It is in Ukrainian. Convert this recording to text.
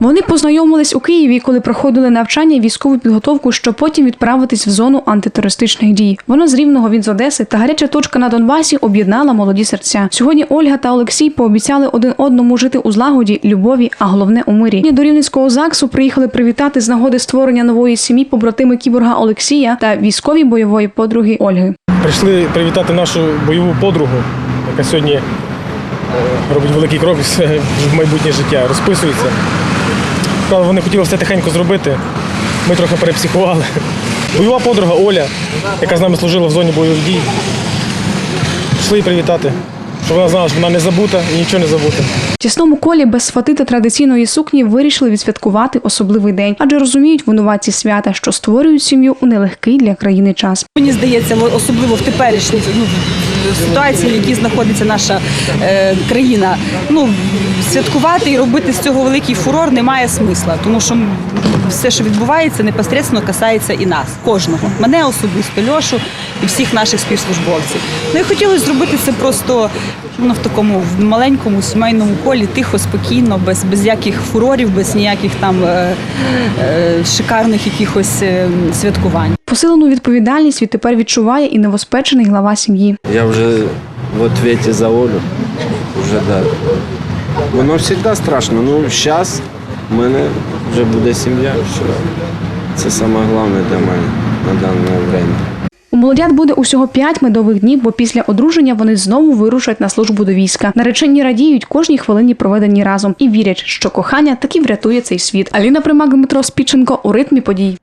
Вони познайомились у Києві, коли проходили навчання і військову підготовку, щоб потім відправитись в зону антитерористичних дій. Вона з рівного він з Одеси та гаряча точка на Донбасі об'єднала молоді серця. Сьогодні Ольга та Олексій пообіцяли один одному жити у злагоді, любові, а головне у мирі. До Рівненського ЗАГСу приїхали привітати з нагоди створення нової сім'ї побратими кіборга Олексія та військові бойової подруги Ольги. Прийшли привітати нашу бойову подругу, яка сьогодні е, робить великий крок в майбутнє життя, розписується. Правда, вони хотіли все тихенько зробити. Ми трохи перепсихували. Бойова подруга Оля, яка з нами служила в зоні бойових дій. Її привітати, щоб вона знала, що вона не забута і нічого не забута. В тісному колі без свати та традиційної сукні вирішили відсвяткувати особливий день, адже розуміють винуватці свята, що створюють сім'ю у нелегкий для країни час. Мені здається, во- особливо в теперішній ну, ситуації, в якій знаходиться наша е, країна, ну святкувати і робити з цього великий фурор немає смисла, тому що все, що відбувається, непосередньо касається і нас, кожного. Мене особисто, Льошу і всіх наших співслужбовців. Ну і хотілося зробити це просто ну, в такому в маленькому сімейному колі, тихо, спокійно, без, без яких фурорів, без ніяких там е, е, шикарних якихось е, святкувань. Посилену відповідальність відтепер відчуває і новоспечений глава сім'ї. Я вже в ответе за Олю. Уже да. Воно завжди страшно. Ну, зараз в мене вже буде сім'я. Що це саме головне для мене на дане время. Молодят буде усього п'ять медових днів, бо після одруження вони знову вирушать на службу до війська. Наречені радіють кожній хвилині проведені разом і вірять, що кохання таки врятує цей світ. Аліна Примак, Дмитро Спіченко у ритмі подій.